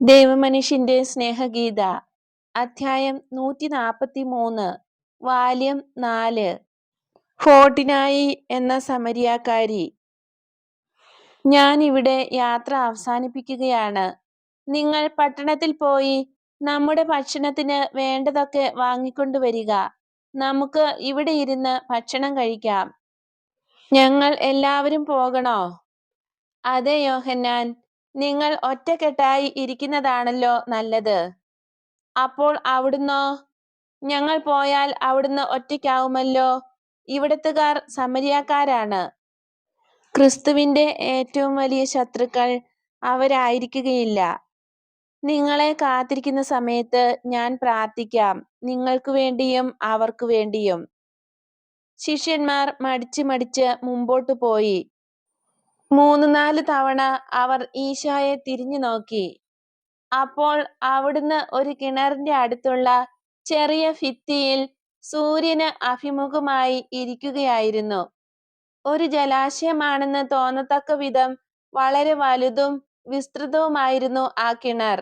ദൈവമനുഷ്യന്റെ സ്നേഹഗീത അധ്യായം നൂറ്റി നാൽപ്പത്തി മൂന്ന് വാല്യം നാല്. ഫോർട്ടിനായി എന്ന സമരിയാക്കാരി ഞാൻ ഇവിടെ യാത്ര അവസാനിപ്പിക്കുകയാണ്. നിങ്ങൾ പട്ടണത്തിൽ പോയി നമ്മുടെ ഭക്ഷണത്തിന് വേണ്ടതൊക്കെ വാങ്ങിക്കൊണ്ടുവരിക. നമുക്ക് ഇവിടെ ഇരുന്ന് ഭക്ഷണം കഴിക്കാം. ഞങ്ങൾ എല്ലാവരും പോകണോ? അതെ യോഹന്നാൻ. നിങ്ങൾ ഒറ്റക്കെട്ടായി ഇരിക്കുന്നതാണല്ലോ നല്ലത്. അപ്പോൾ അവിടുന്നോ? ഞങ്ങൾ പോയാൽ അവിടുന്ന് ഒറ്റയ്ക്കാവുമല്ലോ. ഇവിടത്തുകാർ സമരിയാക്കാരാണ്. ക്രിസ്തുവിന്റെ ഏറ്റവും വലിയ ശത്രുക്കൾ അവരായിരിക്കുകയില്ല. നിങ്ങളെ കാത്തിരിക്കുന്ന സമയത്ത് ഞാൻ പ്രാർത്ഥിക്കാം. നിങ്ങൾക്കു വേണ്ടിയും അവർക്കു വേണ്ടിയും. ശിഷ്യന്മാർ മടിച്ച് മടിച്ച് മുമ്പോട്ട് പോയി. മൂന്ന് നാല് തവണ അവർ ഈശോയെ തിരിഞ്ഞു നോക്കി. അപ്പോൾ അവിടുന്ന് ഒരു കിണറിന്റെ അടുത്തുള്ള ചെറിയ ഭിത്തിയിൽ സൂര്യന് അഭിമുഖമായി ഇരിക്കുകയായിരുന്നു. ഒരു ജലാശയമാണെന്ന് തോന്നത്തക്ക വിധം വളരെ വലുതും വിസ്തൃതവുമായിരുന്നു ആ കിണർ.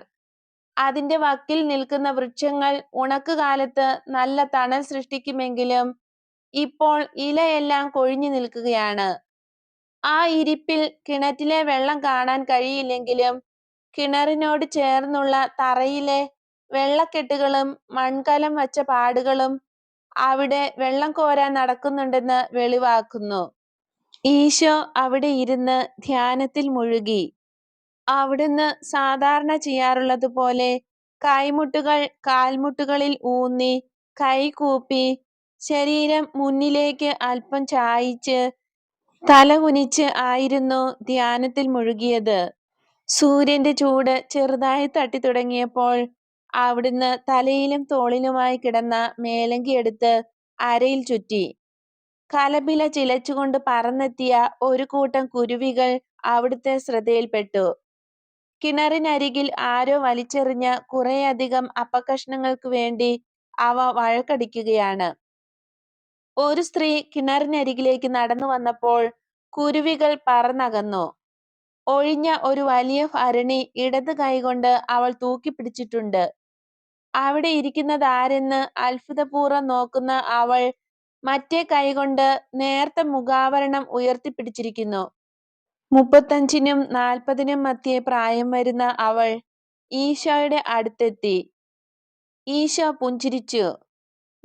അതിന്റെ വക്കിൽ നിൽക്കുന്ന വൃക്ഷങ്ങൾ ഉണക്കുകാലത്ത് നല്ല തണൽ സൃഷ്ടിക്കുമെങ്കിലും ഇപ്പോൾ ഇലയെല്ലാം കൊഴിഞ്ഞു നിൽക്കുകയാണ്. ആ ഇരിപ്പിൽ കിണറ്റിലെ വെള്ളം കാണാൻ കഴിയില്ലെങ്കിലും കിണറിനോട് ചേർന്നുള്ള തറയിലെ വെള്ളക്കെട്ടുകളും മൺകലം വച്ച പാടുകളും അവിടെ വെള്ളം കോരാൻ നടക്കുന്നുണ്ടെന്ന് വെളിവാക്കുന്നു. ഈശോ അവിടെ ഇരുന്ന് ധ്യാനത്തിൽ മുഴുകി. അവിടുന്ന് സാധാരണ ചെയ്യാറുള്ളതുപോലെ കൈമുട്ടുകൾ കാൽമുട്ടുകളിൽ ഊന്നി കൈകൂപ്പി ശരീരം മുന്നിലേക്ക് അല്പം ചായിച്ച് തല കുനിച്ച് ആയിരുന്നു ധ്യാനത്തിൽ മുഴുകിയത്. സൂര്യന്റെ ചൂട് ചെറുതായി തട്ടി തുടങ്ങിയപ്പോൾ അവിടുന്ന് തലയിലും തോളിലുമായി കിടന്ന മേലങ്കി എടുത്ത് അരയിൽ ചുറ്റി. കലപില ചിലച്ചുകൊണ്ട് പറന്നെത്തിയ ഒരു കൂട്ടം കുരുവികൾ അവിടുത്തെ ശ്രദ്ധയിൽപ്പെട്ടു. കിണറിനരികിൽ ആരോ വലിച്ചെറിഞ്ഞ കുറേയധികം അപ്പക്കഷ്ണങ്ങൾക്ക് വേണ്ടി അവ വഴക്കടിക്കുകയാണ്. ഒരു സ്ത്രീ കിണറിനരികിലേക്ക് നടന്നു വന്നപ്പോൾ കുരുവികൾ പറന്നകന്നു. ഒഴിഞ്ഞ ഒരു വലിയ ഭരണി ഇടത് കൈകൊണ്ട് അവൾ തൂക്കി പിടിച്ചിട്ടുണ്ട് അവിടെ ഇരിക്കുന്നതാരെന്ന് അത്ഭുതപൂർവം നോക്കുന്ന അവൾ മറ്റേ കൈകൊണ്ട് നേർത്ത മുഖാവരണം ഉയർത്തിപ്പിടിച്ചിരിക്കുന്നു. മുപ്പത്തഞ്ചിനും നാൽപ്പതിനും മധ്യേ പ്രായം വരുന്ന അവൾ ഈശോയുടെ അടുത്തെത്തി. ഈശോ പുഞ്ചിരിച്ചു.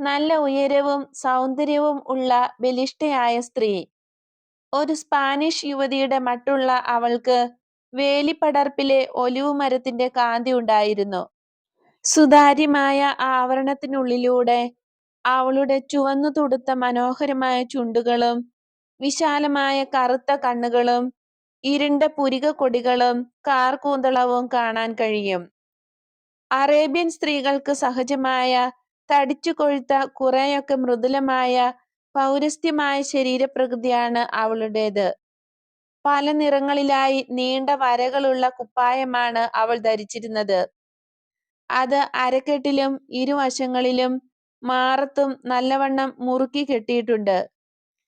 നല്ല ഉയരവും സൗന്ദര്യവും ഉള്ള ബലിഷ്ഠയായ സ്ത്രീ. ഒരു സ്പാനിഷ് യുവതിയുടെ മട്ടുള്ള അവൾക്ക് വേലിപ്പടർപ്പിലെ ഒലിവ് മരത്തിന്റെ കാന്തി ഉണ്ടായിരുന്നു. സുതാര്യമായ ആവരണത്തിനുള്ളിലൂടെ അവളുടെ ചുവന്നു തുടുത്ത മനോഹരമായ ചുണ്ടുകളും വിശാലമായ കറുത്ത കണ്ണുകളും ഇരുണ്ട പുരിക കൊടികളും കാർകൂന്തളവും കാണാൻ കഴിയും. അറേബ്യൻ സ്ത്രീകൾക്ക് സഹജമായ തടിച്ചു കൊഴുത്ത കുറെയൊക്കെ മൃദുലമായ പൗരസ്ത്യമായ ശരീരപ്രകൃതിയാണ് അവളുടേത്. പല നിറങ്ങളിലായി നീണ്ട വരകളുള്ള കുപ്പായമാണ് അവൾ ധരിച്ചിരുന്നത്. അത് അരക്കെട്ടിലും ഇരുവശങ്ങളിലും മാറത്തും നല്ലവണ്ണം മുറുക്കി കെട്ടിയിട്ടുണ്ട്.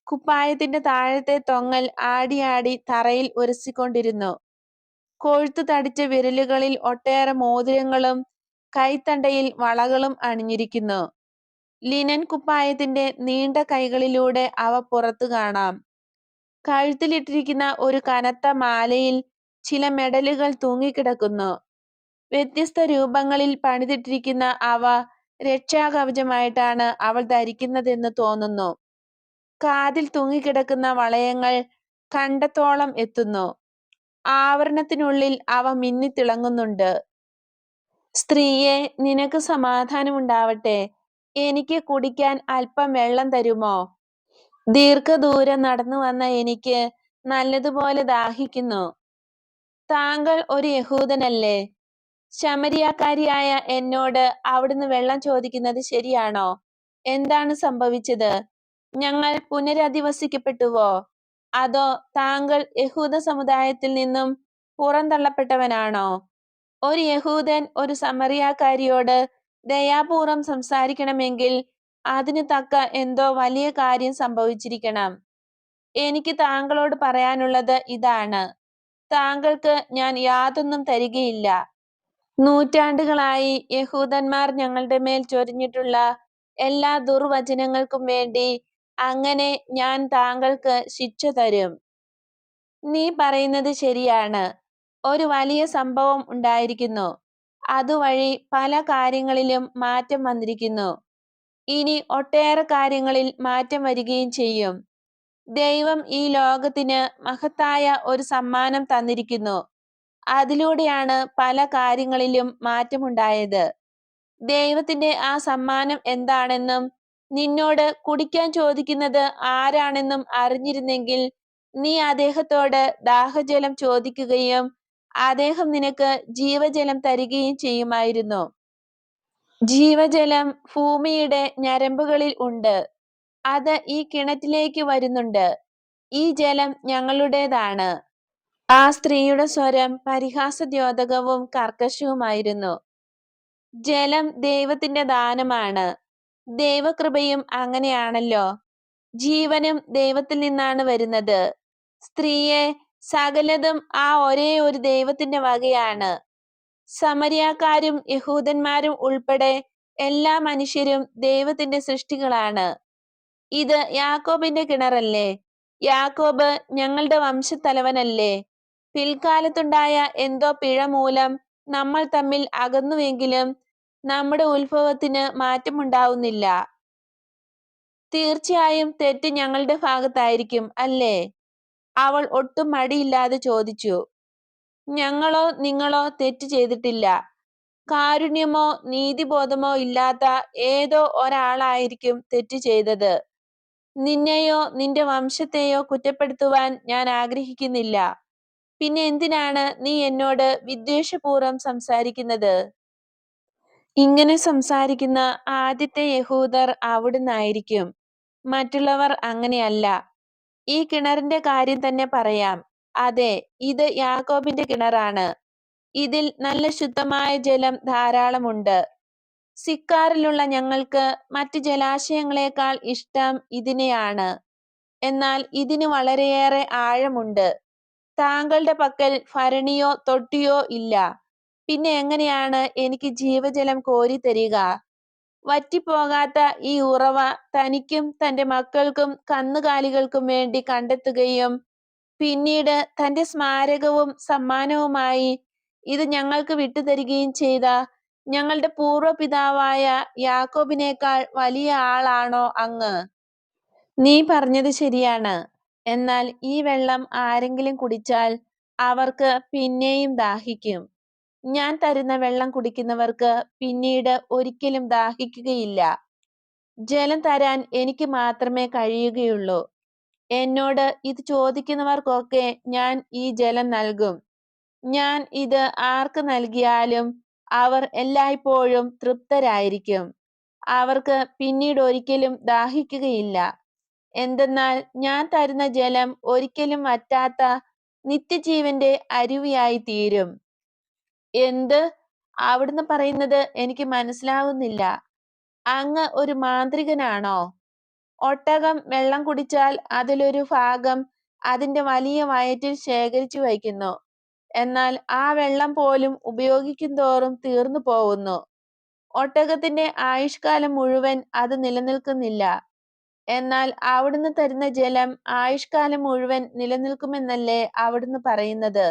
കുപ്പായത്തിന്റെ താഴത്തെ തൊങ്ങൽ ആടിയാടി തറയിൽ ഉരസിക്കൊണ്ടിരുന്നു. കൊഴുത്തു തടിച്ച വിരലുകളിൽ ഒട്ടേറെ മോതിരങ്ങളും കൈത്തണ്ടയിൽ വളകളും അണിഞ്ഞിരിക്കുന്നു. ലിനൻ കുപ്പായത്തിന്റെ നീണ്ട കൈകളിലൂടെ അവ പുറത്തു കാണാം. കഴുത്തിലിട്ടിരിക്കുന്ന ഒരു കനത്ത മാലയിൽ ചില മെഡലുകൾ തൂങ്ങിക്കിടക്കുന്നു. വ്യത്യസ്ത രൂപങ്ങളിൽ പണിതിട്ടിരിക്കുന്ന അവ രക്ഷാകവചമായിട്ടാണ് അവൾ ധരിക്കുന്നതെന്ന് തോന്നുന്നു. കാതിൽ തൂങ്ങിക്കിടക്കുന്ന വളയങ്ങൾ കണ്ടത്തോളം എത്തുന്നു. ആവരണത്തിനുള്ളിൽ അവ മിന്നിത്തിളങ്ങുന്നുണ്ട്. സ്ത്രീയെ നിനക്ക് സമാധാനമുണ്ടാവട്ടെ? എനിക്ക് കുടിക്കാൻ അല്പം വെള്ളം തരുമോ? ദീർഘദൂരം നടന്നു വന്ന എനിക്ക് നല്ലതുപോലെ ദാഹിക്കുന്നു. താങ്കൾ ഒരു യഹൂദനല്ലേ? ശമരിയാക്കാരിയായ എന്നോട് അവിടുന്ന് വെള്ളം ചോദിക്കുന്നത് ശരിയാണോ? എന്താണ് സംഭവിച്ചത്? ഞങ്ങൾ പുനരധിവസിക്കപ്പെട്ടുവോ? അതോ താങ്കൾ യഹൂദ സമുദായത്തിൽ നിന്നും പുറന്തള്ളപ്പെട്ടവനാണോ? ഒരു യഹൂദൻ ഒരു സമറിയാക്കാരിയോട് ദയാപൂർവം സംസാരിക്കണമെങ്കിൽ അതിന് തക്ക എന്തോ വലിയ കാര്യം സംഭവിച്ചിരിക്കണം. എനിക്ക് താങ്കളോട് പറയാനുള്ളത് ഇതാണ്. താങ്കൾക്ക് ഞാൻ യാതൊന്നും തരികയില്ല. നൂറ്റാണ്ടുകളായി യഹൂദന്മാർ ഞങ്ങളുടെ മേൽ ചൊരിഞ്ഞിട്ടുള്ള എല്ലാ ദുർവചനങ്ങൾക്കും വേണ്ടി അങ്ങനെ ഞാൻ താങ്കൾക്ക് ശിക്ഷ തരും. നീ പറയുന്നത് ശരിയാണ്. ഒരു വലിയ സംഭവം ഉണ്ടായിരിക്കുന്നു. അതുവഴി പല കാര്യങ്ങളിലും മാറ്റം വന്നിരിക്കുന്നു. ഇനി ഒട്ടേറെ കാര്യങ്ങളിൽ മാറ്റം വരികയും ചെയ്യും. ദൈവം ഈ ലോകത്തിന് മഹത്തായ ഒരു സമ്മാനം തന്നിരിക്കുന്നു. അതിലൂടെയാണ് പല കാര്യങ്ങളിലും മാറ്റമുണ്ടായത്. ദൈവത്തിന്റെ ആ സമ്മാനം എന്താണെന്നും നിന്നോട് കുടിക്കാൻ ചോദിക്കുന്നത് ആരാണെന്നും അറിഞ്ഞിരുന്നെങ്കിൽ നീ അദ്ദേഹത്തോട് ദാഹജലം ചോദിക്കുകയും അദ്ദേഹം നിനക്ക് ജീവജലം തരികയും ചെയ്യുമായിരുന്നു. ജീവജലം ഭൂമിയുടെ ഞരമ്പുകളിൽ ഉണ്ട്. അത് ഈ കിണറ്റിലേക്ക് വരുന്നുണ്ട്. ഈ ജലം ഞങ്ങളുടേതാണ്. ആ സ്ത്രീയുടെ സ്വരം പരിഹാസദ്യോതകവും കർക്കശവുമായിരുന്നു. ജലം ദൈവത്തിന്റെ ദാനമാണ്. ദൈവകൃപയും അങ്ങനെയാണല്ലോ. ജീവനും ദൈവത്തിൽ നിന്നാണ് വരുന്നത്. സ്ത്രീയെ സകലതും ആ ഒരേ ഒരു ദൈവത്തിന്റെ വകയാണ്. സമരിയാക്കാരും യഹൂദന്മാരും ഉൾപ്പെടെ എല്ലാ മനുഷ്യരും ദൈവത്തിന്റെ സൃഷ്ടികളാണ്. ഇത് യാക്കോബിന്റെ കിണറല്ലേ? യാക്കോബ് ഞങ്ങളുടെ വംശത്തലവനല്ലേ? പിൽക്കാലത്തുണ്ടായ എന്തോ പിഴ മൂലം നമ്മൾ തമ്മിൽ അകന്നുവെങ്കിലും നമ്മുടെ ഉത്ഭവത്തിന് മാറ്റമുണ്ടാവുന്നില്ല. തീർച്ചയായും തെറ്റ് ഞങ്ങളുടെ ഭാഗത്തായിരിക്കും അല്ലേ? അവൾ ഒട്ടും മടിയില്ലാതെ ചോദിച്ചു ഞങ്ങളോ നിങ്ങളോ തെറ്റ് ചെയ്തിട്ടില്ല. കാരുണ്യമോ നീതിബോധമോ ഇല്ലാത്ത ഏതോ ഒരാളായിരിക്കും തെറ്റ് ചെയ്തത്. നിന്നെയോ നിന്റെ വംശത്തെയോ കുറ്റപ്പെടുത്തുവാൻ ഞാൻ ആഗ്രഹിക്കുന്നില്ല. പിന്നെ എന്തിനാണ് നീ എന്നോട് വിദ്വേഷപൂർവം സംസാരിക്കുന്നത്? ഇങ്ങനെ സംസാരിക്കുന്ന ആദ്യത്തെ യഹൂദർ അവിടുന്നായിരിക്കും. മറ്റുള്ളവർ അങ്ങനെയല്ല. ഈ കിണറിന്റെ കാര്യം തന്നെ പറയാം. അതെ ഇത് യാക്കോബിന്റെ കിണറാണ്. ഇതിൽ നല്ല ശുദ്ധമായ ജലം ധാരാളമുണ്ട് സിക്കാറിലുള്ള ഞങ്ങൾക്ക് മറ്റ് ജലാശയങ്ങളെക്കാൾ ഇഷ്ടം ഇതിനെയാണ്. എന്നാൽ ഇതിന് വളരെയേറെ ആഴമുണ്ട്. താങ്കളുടെ പക്കൽ ഭരണിയോ തൊട്ടിയോ ഇല്ല. പിന്നെ എങ്ങനെയാണ് എനിക്ക് ജീവജലം കോരി തരിക വറ്റിപ്പോകാത്ത ഈ ഉറവ തനിക്കും തന്റെ മക്കൾക്കും കന്നുകാലികൾക്കും വേണ്ടി കണ്ടെത്തുകയും പിന്നീട് തന്റെ സ്മാരകവും സമ്മാനവുമായി ഇത് ഞങ്ങൾക്ക് വിട്ടുതരികയും ചെയ്ത ഞങ്ങളുടെ പൂർവപിതാവായ യാക്കോബിനേക്കാൾ വലിയ ആളാണോ അങ്ങ്? നീ പറഞ്ഞത് ശരിയാണ്. എന്നാൽ ഈ വെള്ളം ആരെങ്കിലും കുടിച്ചാൽ അവർക്ക് പിന്നെയും ദാഹിക്കും. ഞാൻ തരുന്ന വെള്ളം കുടിക്കുന്നവർക്ക് പിന്നീട് ഒരിക്കലും ദാഹിക്കുകയില്ല. ജലം തരാൻ എനിക്ക് മാത്രമേ കഴിയുകയുള്ളൂ. എന്നോട് ഇത് ചോദിക്കുന്നവർക്കൊക്കെ ഞാൻ ഈ ജലം നൽകും. ഞാൻ ഇത് ആർക്ക് നൽകിയാലും അവർ എല്ലായ്പ്പോഴും തൃപ്തരായിരിക്കും. അവർക്ക് പിന്നീട് ഒരിക്കലും ദാഹിക്കുകയില്ല. എന്തെന്നാൽ ഞാൻ തരുന്ന ജലം ഒരിക്കലും വറ്റാത്ത നിത്യജീവന്റെ അരുവിയായി തീരും. എന്ത്? അവിടുന്ന് പറയുന്നത് എനിക്ക് മനസ്സിലാവുന്നില്ല. അങ്ങ് ഒരു മാന്ത്രികനാണോ? ഒട്ടകം വെള്ളം കുടിച്ചാൽ അതിലൊരു ഭാഗം അതിന്റെ വലിയ വയറ്റിൽ ശേഖരിച്ചു വയ്ക്കുന്നു. എന്നാൽ ആ വെള്ളം പോലും ഉപയോഗിക്കും തോറും തീർന്നു പോകുന്നു. ഒട്ടകത്തിന്റെ ആയുഷ്കാലം മുഴുവൻ അത് നിലനിൽക്കുന്നില്ല. എന്നാൽ അവിടുന്ന് തരുന്ന ജലം ആയുഷ്കാലം മുഴുവൻ നിലനിൽക്കുമെന്നല്ലേ അവിടുന്ന് പറയുന്നത്?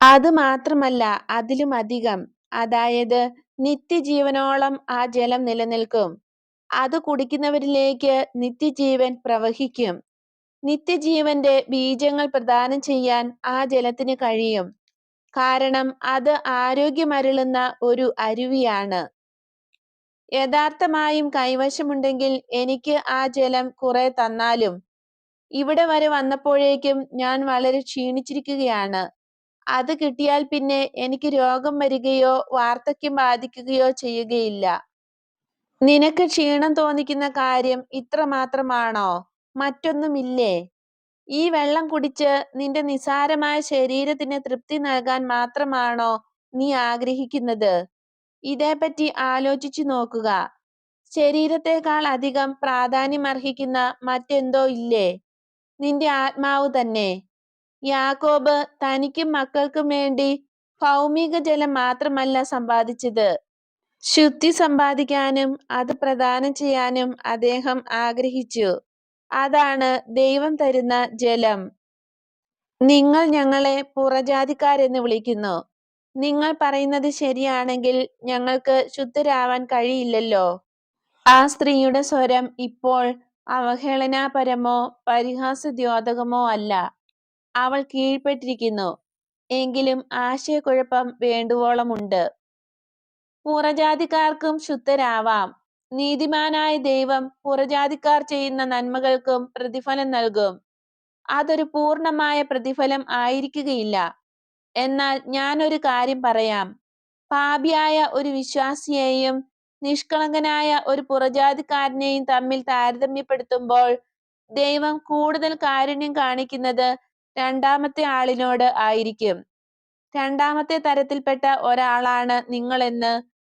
അത് മാത്രമല്ല അതിലും അധികം. അതായത് നിത്യജീവനോളം ആ ജലം നിലനിൽക്കും. അത് കുടിക്കുന്നവരിലേക്ക് നിത്യജീവൻ പ്രവഹിക്കും. നിത്യജീവന്റെ ബീജങ്ങൾ പ്രദാനം ചെയ്യാൻ ആ ജലത്തിന് കഴിയും. കാരണം അത് ആരോഗ്യമരുളുന്ന ഒരു അരുവിയാണ്. യഥാർത്ഥമായും കൈവശമുണ്ടെങ്കിൽ എനിക്ക് ആ ജലം കുറെ തന്നാലും. ഇവിടെ വരെ വന്നപ്പോഴേക്കും ഞാൻ വളരെ ക്ഷീണിച്ചിരിക്കുകയാണ്. അത് കിട്ടിയാൽ പിന്നെ എനിക്ക് രോഗം വരികയോ വാർദ്ധക്യം ബാധിക്കുകയോ ചെയ്യുകയില്ല. നിനക്ക് ക്ഷീണം തോന്നിക്കുന്ന കാര്യം ഇത്ര മാത്രമാണോ? മറ്റൊന്നുമില്ലേ? ഈ വെള്ളം കുടിച്ച് നിന്റെ നിസാരമായ ശരീരത്തിന് തൃപ്തി നൽകാൻ മാത്രമാണോ നീ ആഗ്രഹിക്കുന്നത്? ഇതേപ്പറ്റി ആലോചിച്ചു നോക്കുക. ശരീരത്തെക്കാൾ അധികം പ്രാധാന്യം അർഹിക്കുന്ന മറ്റെന്തോ ഇല്ലേ? നിന്റെ ആത്മാവ് തന്നെ. യാക്കോബ് തനിക്കും മക്കൾക്കും വേണ്ടി ഭൗമിക ജലം മാത്രമല്ല സമ്പാദിച്ചത്. ശുദ്ധി സമ്പാദിക്കാനും അത് പ്രദാനം ചെയ്യാനും അദ്ദേഹം ആഗ്രഹിച്ചു. അതാണ് ദൈവം തരുന്ന ജലം. നിങ്ങൾ ഞങ്ങളെ പുറജാതിക്കാരെന്ന് വിളിക്കുന്നു. നിങ്ങൾ പറയുന്നത് ശരിയാണെങ്കിൽ ഞങ്ങൾക്ക് ശുദ്ധരാവാൻ കഴിയില്ലല്ലോ. ആ സ്ത്രീയുടെ സ്വരം ഇപ്പോൾ അവഹേളനാപരമോ പരിഹാസദ്യോതകമോ അല്ല. അവൾ കീഴ്പ്പെട്ടിരിക്കുന്നു. എങ്കിലും ആശയക്കുഴപ്പം വേണ്ടുവോളമുണ്ട്. പുറജാതിക്കാർക്കും ശുദ്ധരാവാം. നീതിമാനായ ദൈവം പുറജാതിക്കാർ ചെയ്യുന്ന നന്മകൾക്കും പ്രതിഫലം നൽകും. അതൊരു പൂർണമായ പ്രതിഫലം ആയിരിക്കുകയില്ല. എന്നാൽ ഞാൻ ഒരു കാര്യം പറയാം. പാപിയായ ഒരു വിശ്വാസിയെയും നിഷ്കളങ്കനായ ഒരു പുറജാതിക്കാരനെയും തമ്മിൽ താരതമ്യപ്പെടുത്തുമ്പോൾ ദൈവം കൂടുതൽ കാരുണ്യം കാണിക്കുന്നത് രണ്ടാമത്തെ ആളിനോട് ആയിരിക്കും. രണ്ടാമത്തെ തരത്തിൽപ്പെട്ട ഒരാളാണ് നിങ്ങളെന്ന്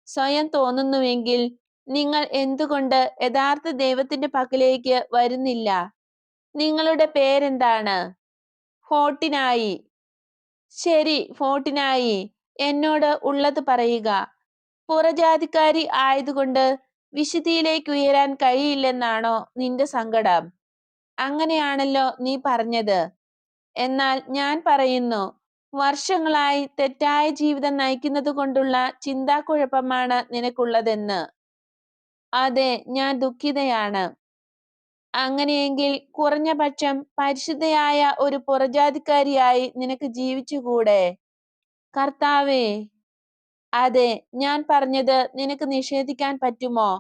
സ്വയം തോന്നുന്നുവെങ്കിൽ നിങ്ങൾ എന്തുകൊണ്ട് യഥാർത്ഥ ദൈവത്തിന്റെ പക്കലേക്ക് വരുന്നില്ല? നിങ്ങളുടെ പേരെന്താണ്? ഫോർട്ടിനായി. ശരി ഫോർട്ടിനായി. എന്നോട് ഉള്ളത് പറയുക. പുറജാതിക്കാരി ആയതുകൊണ്ട് വിശുദ്ധിയിലേക്ക് ഉയരാൻ കഴിയില്ലെന്നാണോ നിന്റെ സങ്കടം? അങ്ങനെയാണല്ലോ നീ പറഞ്ഞത്. എന്നാൽ ഞാൻ പറയുന്നു വർഷങ്ങളായി തെറ്റായ ജീവിതം നയിക്കുന്നത് കൊണ്ടുള്ള ചിന്താക്കുഴപ്പമാണ് നിനക്കുള്ളതെന്ന്. അതെ ഞാൻ ദുഃഖിതയാണ്. അങ്ങനെയെങ്കിൽ കുറഞ്ഞ പക്ഷം പരിശുദ്ധയായ ഒരു പുറജാതിക്കാരിയായി നിനക്ക് ജീവിച്ചുകൂടെ? കർത്താവേ അതെ ഞാൻ പറഞ്ഞത് നിനക്ക് നിഷേധിക്കാൻ പറ്റുമോ?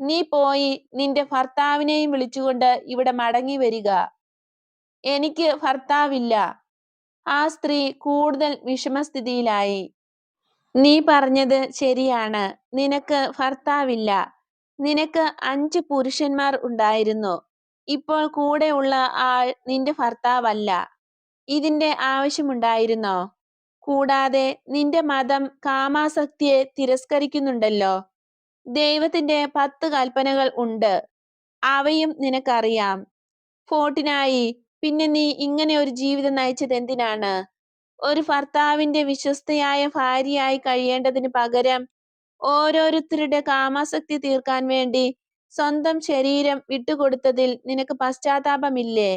നീ പോയി നിന്റെ ഭർത്താവിനെയും വിളിച്ചുകൊണ്ട് ഇവിടെ മടങ്ങി വരിക എനിക്ക് ഭർത്താവില്ല. ആ സ്ത്രീ കൂടുതൽ വിഷമസ്ഥിതിയിലായി. നീ പറഞ്ഞത് ശരിയാണ്. നിനക്ക് ഭർത്താവില്ല. നിനക്ക് അഞ്ച് പുരുഷന്മാർ ഉണ്ടായിരുന്നു. ഇപ്പോൾ കൂടെയുള്ള ആൾ നിന്റെ ഭർത്താവല്ല. ഇതിന്റെ ആവശ്യമുണ്ടായിരുന്നോ? കൂടാതെ നിന്റെ മതം കാമാസക്തിയെ തിരസ്കരിക്കുന്നുണ്ടല്ലോ. ദൈവത്തിന്റെ പത്ത് കൽപ്പനകൾ ഉണ്ട്. അവയും നിനക്കറിയാം. ഫോർട്ടിനായി പിന്നെ നീ ഇങ്ങനെ ഒരു ജീവിതം നയിച്ചത് എന്തിനാണ്? ഒരു ഭർത്താവിന്റെ വിശ്വസ്തയായ ഭാര്യയായി കഴിയേണ്ടതിന് പകരം ഓരോരുത്തരുടെ കാമാസക്തി തീർക്കാൻ വേണ്ടി സ്വന്തം ശരീരം വിട്ടുകൊടുത്തതിൽ നിനക്ക് പശ്ചാത്താപമില്ലേ?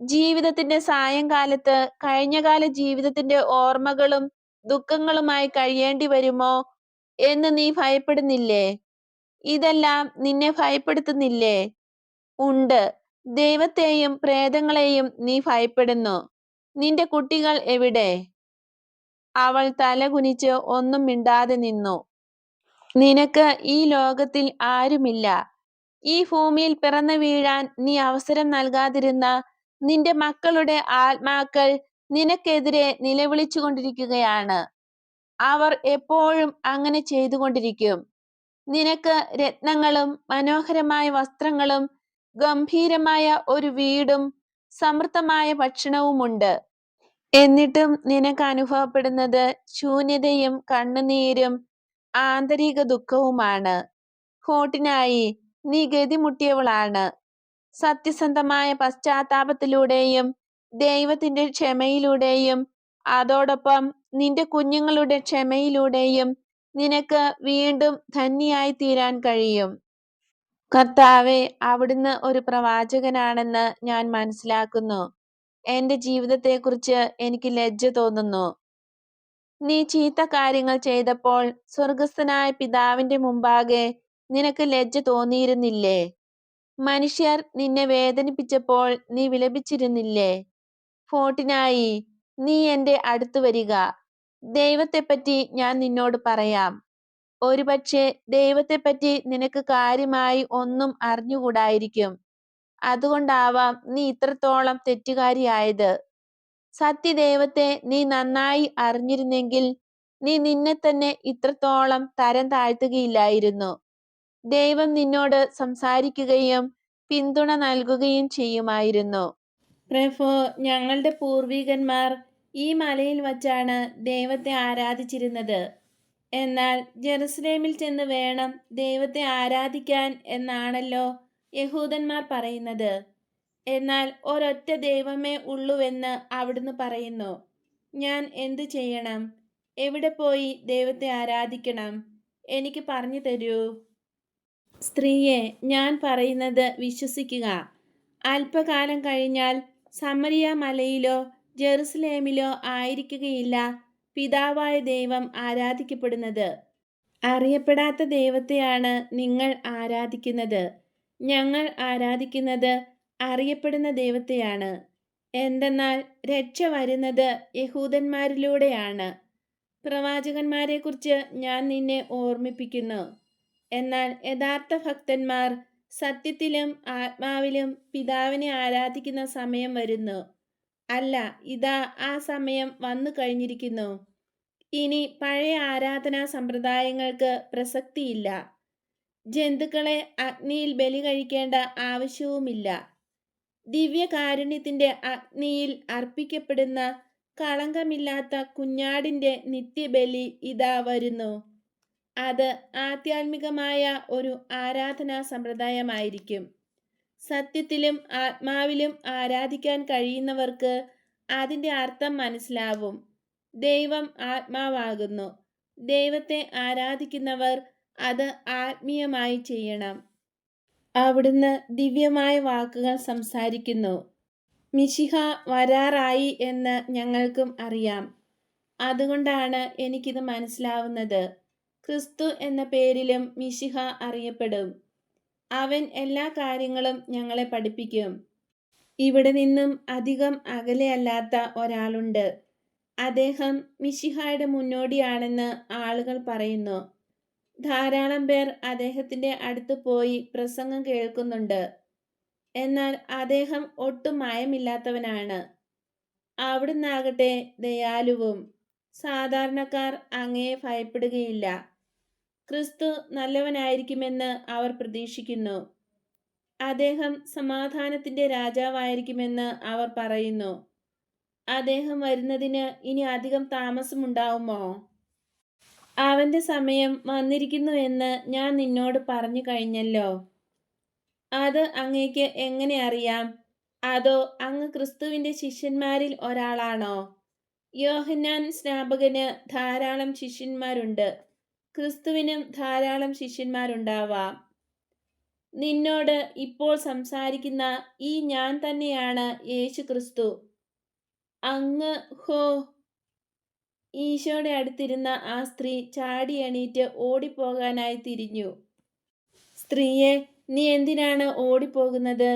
ജീവിതത്തിന്റെ സായങ്കാലത്ത് കഴിഞ്ഞകാല ജീവിതത്തിന്റെ ഓർമ്മകളും ദുഃഖങ്ങളുമായി കഴിയേണ്ടി വരുമോ എന്ന് നീ ഭയപ്പെടുന്നില്ലേ? ഇതെല്ലാം നിന്നെ ഭയപ്പെടുത്തുന്നില്ലേ? ഉണ്ട്. ദൈവത്തെയും പ്രേതങ്ങളെയും നീ ഭയപ്പെടുന്നു. നിന്റെ കുട്ടികൾ എവിടെ? അവൾ തലകുനിച്ച് ഒന്നും മിണ്ടാതെ നിന്നു. നിനക്ക് ഈ ലോകത്തിൽ ആരുമില്ല. ഈ ഭൂമിയിൽ പിറന്നു വീഴാൻ നീ അവസരം നൽകാതിരുന്ന നിന്റെ മക്കളുടെ ആത്മാക്കൾ നിനക്കെതിരെ നിലവിളിച്ചുകൊണ്ടിരിക്കുകയാണ്. അവർ എപ്പോഴും അങ്ങനെ ചെയ്തുകൊണ്ടിരിക്കും. നിനക്ക് രത്നങ്ങളും മനോഹരമായ വസ്ത്രങ്ങളും ഗംഭീരമായ ഒരു വീടും സമൃദ്ധമായ ഭക്ഷണവുമുണ്ട്. എന്നിട്ടും നിനക്ക് അനുഭവപ്പെടുന്നത് ശൂന്യതയും കണ്ണുനീരും ആന്തരിക ദുഃഖവുമാണ്. ഹോട്ടിനായി നീ ഗതിമുട്ടിയവളാണ്. സത്യസന്ധമായ പശ്ചാത്താപത്തിലൂടെയും ദൈവത്തിന്റെ ക്ഷമയിലൂടെയും അതോടൊപ്പം നിന്റെ കുഞ്ഞുങ്ങളുടെ ക്ഷമയിലൂടെയും നിനക്ക് വീണ്ടും ധന്യായി തീരാൻ കഴിയും. കർത്താവെ അവിടുന്ന് ഒരു പ്രവാചകനാണെന്ന് ഞാൻ മനസ്സിലാക്കുന്നു. എന്റെ ജീവിതത്തെക്കുറിച്ച് എനിക്ക് ലജ്ജ തോന്നുന്നു. നീ ചീത്ത കാര്യങ്ങൾ ചെയ്തപ്പോൾ സ്വർഗസ്ഥനായ പിതാവിന്റെ മുമ്പാകെ നിനക്ക് ലജ്ജ തോന്നിയിരുന്നില്ലേ? മനുഷ്യർ നിന്നെ വേദനിപ്പിച്ചപ്പോൾ നീ വിലപിച്ചിരുന്നില്ലേ? ഫോട്ടിനായി നീ എന്റെ അടുത്തു വരിക. ദൈവത്തെപ്പറ്റി ഞാൻ നിന്നോട് പറയാം. ഒരുപക്ഷെ ദൈവത്തെപ്പറ്റി നിനക്ക് കാര്യമായി ഒന്നും അറിഞ്ഞുകൂടായിരിക്കും. അതുകൊണ്ടാവാം നീ ഇത്രത്തോളം തെറ്റുകാരിയായത്. സത്യദൈവത്തെ നീ നന്നായി അറിഞ്ഞിരുന്നെങ്കിൽ നീ നിന്നെ തന്നെ ഇത്രത്തോളം തരം താഴ്ത്തുകയില്ലായിരുന്നു. ദൈവം നിന്നോട് സംസാരിക്കുകയും പിന്തുണ നൽകുകയും ചെയ്യുമായിരുന്നു. പ്രഭു ഞങ്ങളുടെ പൂർവികന്മാർ ഈ മലയിൽ വച്ചാണ് ദൈവത്തെ ആരാധിച്ചിരുന്നത്. എന്നാൽ ജെറുസലേമിൽ ചെന്ന് വേണം ദൈവത്തെ ആരാധിക്കാൻ എന്നാണല്ലോ യഹൂദന്മാർ പറയുന്നത്. എന്നാൽ ഒരൊറ്റ ദൈവമേ ഉള്ളുവെന്ന് അവിടുന്ന് പറയുന്നു. ഞാൻ എന്തു ചെയ്യണം? എവിടെ പോയി ദൈവത്തെ ആരാധിക്കണം? എനിക്ക് പറഞ്ഞു തരൂ. സ്ത്രീയെ ഞാൻ പറയുന്നത് വിശ്വസിക്കുക. അല്പകാലം കഴിഞ്ഞാൽ സമരിയ മലയിലോ ജെറുസലേമിലോ ആയിരിക്കുകയില്ല പിതാവായ ദൈവം ആരാധിക്കപ്പെടുന്നത്. അറിയപ്പെടാത്ത ദൈവത്തെയാണ് നിങ്ങൾ ആരാധിക്കുന്നത്. ഞങ്ങൾ ആരാധിക്കുന്നത് അറിയപ്പെടുന്ന ദൈവത്തെയാണ്. എന്തെന്നാൽ രക്ഷ വരുന്നത് യഹൂദന്മാരിലൂടെയാണ്. പ്രവാചകന്മാരെക്കുറിച്ച് ഞാൻ നിന്നെ ഓർമ്മിപ്പിക്കുന്നു. എന്നാൽ യഥാർത്ഥ ഭക്തന്മാർ സത്യത്തിലും ആത്മാവിലും പിതാവിനെ ആരാധിക്കുന്ന സമയം വരുന്നു. അല്ല ഇതാ ആ സമയം വന്നു കഴിഞ്ഞിരിക്കുന്നു. ഇനി പഴയ ആരാധനാ സമ്പ്രദായങ്ങൾക്ക് പ്രസക്തിയില്ല. ജന്തുക്കളെ അഗ്നിയിൽ ബലി കഴിക്കേണ്ട ആവശ്യവുമില്ല. ദിവ്യകാരുണ്യത്തിന്റെ അഗ്നിയിൽ അർപ്പിക്കപ്പെടുന്ന കളങ്കമില്ലാത്ത കുഞ്ഞാടിന്റെ നിത്യബലി ഇതാ വരുന്നു. അത് ആധ്യാത്മികമായ ഒരു ആരാധനാ സമ്പ്രദായമായിരിക്കും. സത്യത്തിലും ആത്മാവിലും ആരാധിക്കാൻ കഴിയുന്നവർക്ക് അതിന്റെ അർത്ഥം മനസ്സിലാവും. ദൈവം ആത്മാവാകുന്നു. ദൈവത്തെ ആരാധിക്കുന്നവർ അത് ആത്മീയമായി ചെയ്യണം. അവിടുന്ന് ദിവ്യമായ വാക്കുകൾ സംസാരിക്കുന്നു. മിശിഹ വരാറായി എന്ന് ഞങ്ങൾക്കും അറിയാം. അതുകൊണ്ടാണ് എനിക്കിത് മനസ്സിലാവുന്നത്. ക്രിസ്തു എന്ന പേരിലും മിശിഹ അറിയപ്പെടും. അവൻ എല്ലാ കാര്യങ്ങളും ഞങ്ങളെ പഠിപ്പിക്കും. ഇവിടെ നിന്നും അധികം അകലെയല്ലാത്ത ഒരാളുണ്ട്. അദ്ദേഹം മിശിഹായുടെ മുന്നോടിയാണെന്ന് ആളുകൾ പറയുന്നു. ധാരാളം പേർ അദ്ദേഹത്തിന്റെ അടുത്ത് പോയി പ്രസംഗം കേൾക്കുന്നുണ്ട്. എന്നാൽ അദ്ദേഹം ഒട്ടും മായമില്ലാത്തവനാണ്. അവിടുന്നാകട്ടെ ദയാലുവും സാധാരണക്കാർ അങ്ങയെ ഭയപ്പെടുകയില്ല. ക്രിസ്തു നല്ലവനായിരിക്കുമെന്ന് അവർ പ്രതീക്ഷിക്കുന്നു. അദ്ദേഹം സമാധാനത്തിന്റെ രാജാവായിരിക്കുമെന്ന് അവർ പറയുന്നു. അദ്ദേഹം വരുന്നതിന് ഇനി അധികം താമസമുണ്ടാവുമോ? അവന്റെ സമയം വന്നിരിക്കുന്നു എന്ന് ഞാൻ നിന്നോട് പറഞ്ഞു കഴിഞ്ഞല്ലോ. അത് അങ്ങേക്ക് എങ്ങനെ അറിയാം? അതോ അങ്ങ് ക്രിസ്തുവിന്റെ ശിഷ്യന്മാരിൽ ഒരാളാണോ? യോഹന്നാൻ സ്നാപകന് ധാരാളം ശിഷ്യന്മാരുണ്ട്. ക്രിസ്തുവിനും ധാരാളം ശിഷ്യന്മാരുണ്ടാവാം. നിന്നോട് ഇപ്പോൾ സംസാരിക്കുന്ന ഈ ഞാൻ തന്നെയാണ് യേശു ക്രിസ്തു അങ്ങ് ഹോ. ഈശോയുടെ അടുത്തിരുന്ന ആ സ്ത്രീ ചാടി എണീറ്റ് ഓടിപ്പോകാനായി തിരിഞ്ഞു. സ്ത്രീയെ നീ എന്തിനാണ് ഓടിപ്പോകുന്നത്?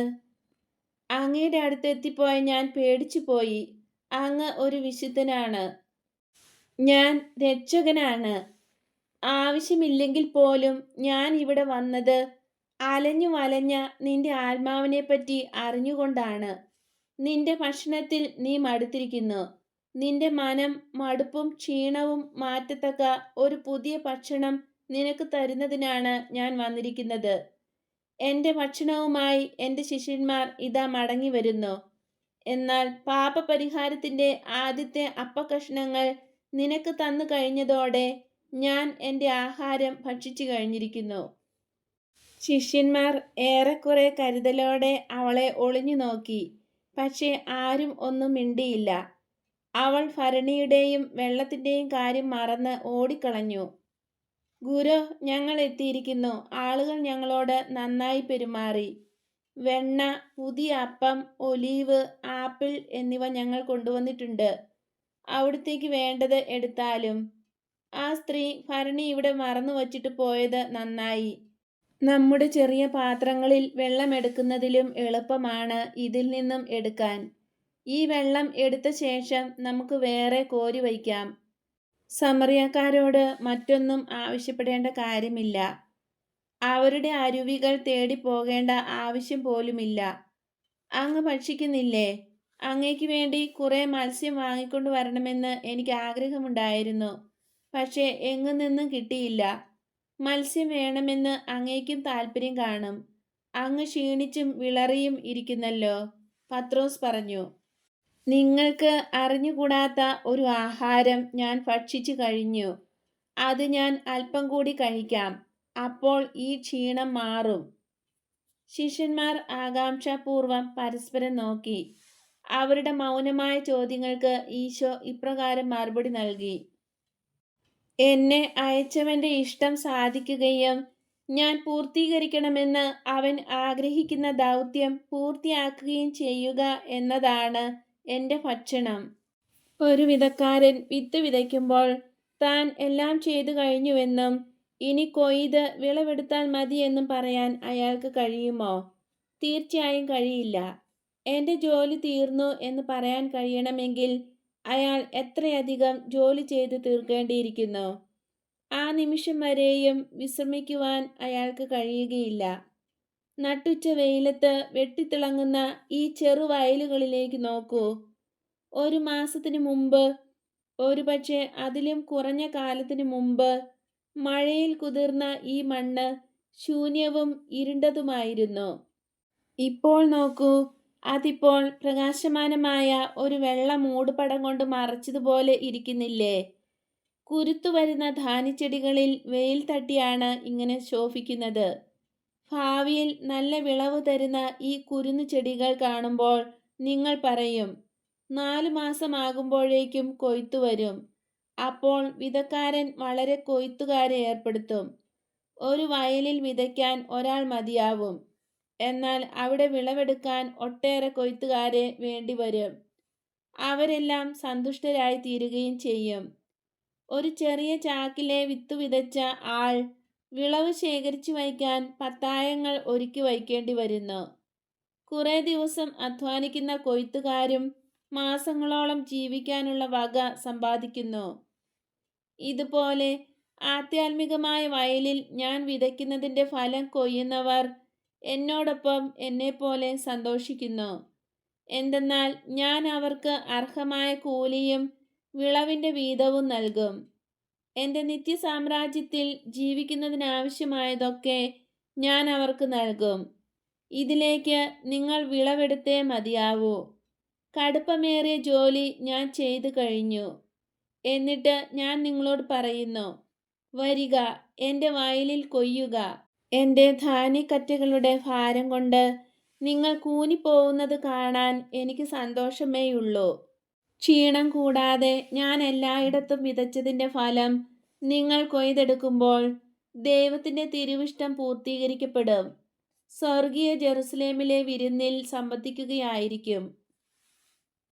അങ്ങയുടെ അടുത്ത് എത്തിപ്പോയ ഞാൻ പേടിച്ചു പോയി അങ്ങ് ഒരു വിശുദ്ധനാണ്. ഞാൻ രക്ഷകനാണ്. ആവശ്യമില്ലെങ്കിൽ പോലും ഞാൻ ഇവിടെ വന്നത് അലഞ്ഞു വലഞ്ഞ നിന്റെ ആത്മാവിനെ പറ്റി അറിഞ്ഞുകൊണ്ടാണ്. നിന്റെ ഭക്ഷണത്തിൽ നീ മടുത്തിരിക്കുന്നു. നിന്റെ മനം മടുപ്പും ക്ഷീണവും മാറ്റത്തക്ക ഒരു പുതിയ ഭക്ഷണം നിനക്ക് തരുന്നതിനാണ് ഞാൻ വന്നിരിക്കുന്നത്. എന്റെ ഭക്ഷണവുമായി എന്റെ ശിഷ്യന്മാർ ഇതാ മടങ്ങി വരുന്നു. എന്നാൽ പാപപരിഹാരത്തിന്റെ ആദ്യത്തെ അപ്പകഷ്ണങ്ങൾ നിനക്ക് തന്നു കഴിഞ്ഞതോടെ ഞാൻ എന്റെ ആഹാരം ഭക്ഷിച്ചു കഴിഞ്ഞിരിക്കുന്നു. ശിഷ്യന്മാർ ഏറെക്കുറെ കരുതലോടെ അവളെ ഒളിഞ്ഞു നോക്കി. പക്ഷേ ആരും ഒന്നും മിണ്ടിയില്ല. അവൾ ഭരണിയുടെയും വെള്ളത്തിന്റെയും കാര്യം മറന്ന് ഓടിക്കളഞ്ഞു. ഗുരു ഞങ്ങൾ എത്തിയിരിക്കുന്നു. ആളുകൾ ഞങ്ങളോട് നന്നായി പെരുമാറി. വെണ്ണ പുതിയ അപ്പം ഒലീവ് ആപ്പിൾ എന്നിവ ഞങ്ങൾ കൊണ്ടുവന്നിട്ടുണ്ട്. അവിടത്തേക്ക് വേണ്ടത് എടുത്താലും ആ സ്ത്രീ ഭരണി ഇവിടെ മറന്നു വച്ചിട്ട് പോയത് നന്നായി. നമ്മുടെ ചെറിയ പാത്രങ്ങളിൽ വെള്ളം എടുക്കുന്നതിലും എളുപ്പമാണ് ഇതിൽ നിന്നും എടുക്കാൻ. ഈ വെള്ളം എടുത്ത ശേഷം നമുക്ക് വേറെ കോരി വയ്ക്കാം. സമറിയക്കാരോട് മറ്റൊന്നും ആവശ്യപ്പെടേണ്ട കാര്യമില്ല. അവരുടെ അരുവികൾ തേടി പോകേണ്ട ആവശ്യം പോലുമില്ല. അങ്ങ് ഭക്ഷിക്കുന്നില്ലേ? അങ്ങേക്ക് വേണ്ടി കുറേ മത്സ്യം വാങ്ങിക്കൊണ്ടു വരണമെന്ന് എനിക്ക് ആഗ്രഹമുണ്ടായിരുന്നു. പക്ഷേ എങ്ങു നിന്നും കിട്ടിയില്ല. മത്സ്യം വേണമെന്ന് അങ്ങേക്കും താല്പര്യം കാണും. അങ്ങ് ക്ഷീണിച്ചും വിളറിയും ഇരിക്കുന്നല്ലോ പത്രോസ് പറഞ്ഞു. നിങ്ങൾക്ക് അറിഞ്ഞുകൂടാത്ത ഒരു ആഹാരം ഞാൻ ഭക്ഷിച്ചു കഴിഞ്ഞു. അത് ഞാൻ അല്പം കൂടി കഴിക്കാം. അപ്പോൾ ഈ ക്ഷീണം മാറും. ശിഷ്യന്മാർ ആകാംക്ഷാപൂർവം പരസ്പരം നോക്കി. അവരുടെ മൗനമായ ചോദ്യങ്ങൾക്ക് ഈശോ ഇപ്രകാരം മറുപടി നൽകി. എന്നെ അയച്ചവന്റെ ഇഷ്ടം സാധിക്കുകയും ഞാൻ പൂർത്തീകരിക്കണമെന്ന് അവൻ ആഗ്രഹിക്കുന്ന ദൗത്യം പൂർത്തിയാക്കുകയും ചെയ്യുക എന്നതാണ് എന്റെ ഭക്ഷണം. ഒരു വിധക്കാരൻ വിത്ത് വിതയ്ക്കുമ്പോൾ താൻ എല്ലാം ചെയ്തു കഴിഞ്ഞുവെന്നും ഇനി കൊയ്ത് വിളവെടുത്താൽ മതിയെന്നും പറയാൻ അയാൾക്ക് കഴിയുമോ? തീർച്ചയായും കഴിയില്ല. എന്റെ ജോലി തീർന്നു എന്ന് പറയാൻ കഴിയണമെങ്കിൽ അയാൾ എത്രയധികം ജോലി ചെയ്ത് തീർക്കേണ്ടിയിരിക്കുന്നു? ആ നിമിഷം വരെയും വിശ്രമിക്കുവാൻ അയാൾക്ക് കഴിയുകയില്ല. നട്ടുച്ച വെയിലത്ത് വെട്ടിത്തിളങ്ങുന്ന ഈ ചെറു വയലുകളിലേക്ക് നോക്കൂ. ഒരു മാസത്തിനു മുമ്പ് ഒരുപക്ഷെ അതിലും കുറഞ്ഞ കാലത്തിന് മുമ്പ് മഴയിൽ കുതിർന്ന ഈ മണ്ണ് ശൂന്യവും ഇരുണ്ടതുമായിരുന്നു. ഇപ്പോൾ നോക്കൂ അതിപ്പോൾ പ്രകാശമാനമായ ഒരു വെള്ള മൂടുപടം കൊണ്ട് മറച്ചതുപോലെ ഇരിക്കുന്നില്ലേ? കുരുത്തു വരുന്ന ധാന്യച്ചെടികളിൽ വെയിൽ തട്ടിയാണ് ഇങ്ങനെ ശോഭിക്കുന്നത്. ഭാവിയിൽ നല്ല വിളവ് തരുന്ന ഈ കുരുന്നു ചെടികൾ കാണുമ്പോൾ നിങ്ങൾ പറയും നാലു മാസമാകുമ്പോഴേക്കും കൊയ്ത്തു വരും. അപ്പോൾ വിതക്കാരൻ വളരെ കൊയ്ത്തുകാരെ ഏർപ്പെടുത്തും. ഒരു വയലിൽ വിതയ്ക്കാൻ ഒരാൾ മതിയാവും. എന്നാൽ അവിടെ വിളവെടുക്കാൻ ഒട്ടേറെ കൊയ്ത്തുകാരെ വേണ്ടിവരും. അവരെല്ലാം സന്തുഷ്ടരായി തീരുകയും ചെയ്യും. ഒരു ചെറിയ ചാക്കിലെ വിത്ത് വിതച്ച ആൾ വിളവ് ശേഖരിച്ചു വയ്ക്കാൻ പത്തായങ്ങൾ ഒരുക്കി വയ്ക്കേണ്ടി വരുന്നു കുറേ ദിവസം അധ്വാനിക്കുന്ന കൊയ്ത്തുകാരും മാസങ്ങളോളം ജീവിക്കാനുള്ള വക സമ്പാദിക്കുന്നു. ഇതുപോലെ ആധ്യാത്മികമായ വയലിൽ ഞാൻ വിതയ്ക്കുന്നതിന്റെ ഫലം കൊയ്യുന്നവർ എന്നോടൊപ്പം എന്നെപ്പോലെ സന്തോഷിക്കുന്നു. എന്തെന്നാൽ ഞാൻ അവർക്ക് അർഹമായ കൂലിയും വിളവിന്റെ വീതവും നൽകും. എന്റെ നിത്യസാമ്രാജ്യത്തിൽ ജീവിക്കുന്നതിനാവശ്യമായതൊക്കെ ഞാൻ അവർക്ക് നൽകും. ഇതിലേക്ക് നിങ്ങൾ വിളവെടുത്തേ മതിയാവൂ. കടുപ്പമേറിയ ജോലി ഞാൻ ചെയ്തു കഴിഞ്ഞു. എന്നിട്ട് ഞാൻ നിങ്ങളോട് പറയുന്നു വരിക എന്റെ വയലിൽ കൊയ്യുക. എന്റെ ധാന്യക്കറ്റകളുടെ ഭാരം കൊണ്ട് നിങ്ങൾ കൂനിപ്പോകുന്നത് കാണാൻ എനിക്ക് സന്തോഷമേയുള്ളൂ. ക്ഷീണം കൂടാതെ ഞാൻ എല്ലായിടത്തും വിതച്ചതിന്റെ ഫലം നിങ്ങൾ കൊയ്തെടുക്കുമ്പോൾ ദൈവത്തിന്റെ തിരുവിഷ്ടം പൂർത്തീകരിക്കപ്പെടും. സ്വർഗീയ ജെറുസലേമിലെ വിരുന്നിൽ സംബന്ധിക്കുകയായിരിക്കും